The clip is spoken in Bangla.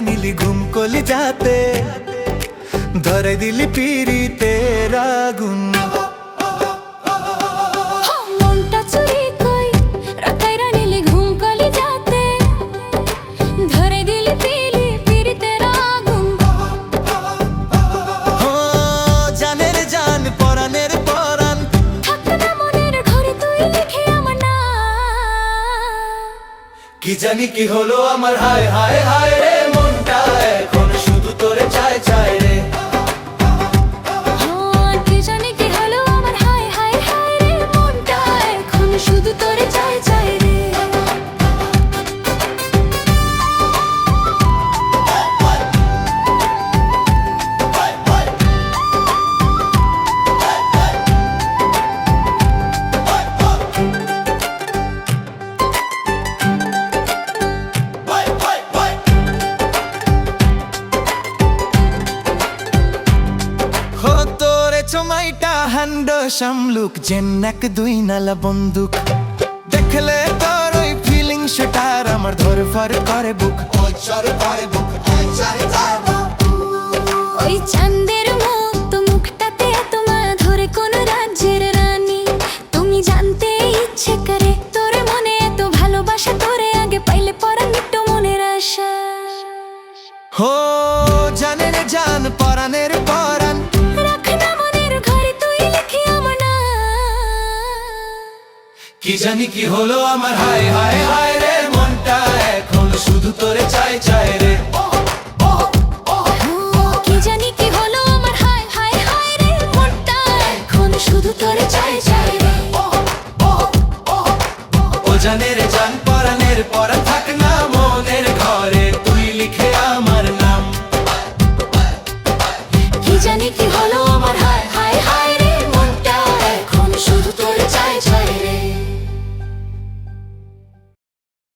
নিলি ঘুম কলি যাতে ধরে দিলি পিরিতে আগুন জান পরানের পরান থাকতো না মনের ঘরে তুই লিখে আমার না কি জানি কি হলো আমার হায় হায় হায় রে। চমাইটা হান্ড সামলুক জেন্নাক দুই নালা বন্দুক। দেখলে তোর ওই ফিলিং সেটার আমার ধরে ফর করে বুক। ওই চাঁদের মতো মুখটাতে তোমা ধরে কোন রাজ্যের রানী। তুমি জানতে ইচ্ছে করে তোর মনে এত ভালোবাসা তোরে আগে পাইলে পরা মিট্টো মনের আশা। হো জানের জান পরানের কি জানি কি হলো আমার? হায় হায় হায় রে মনটা এখন শুধু তোরে চাই চাই রে। কি জানি কি হলো আমার? হায় হায় হায় রে মনটা এখন শুধু তোরে চাই চাই রে। ও জানের জান পরানের না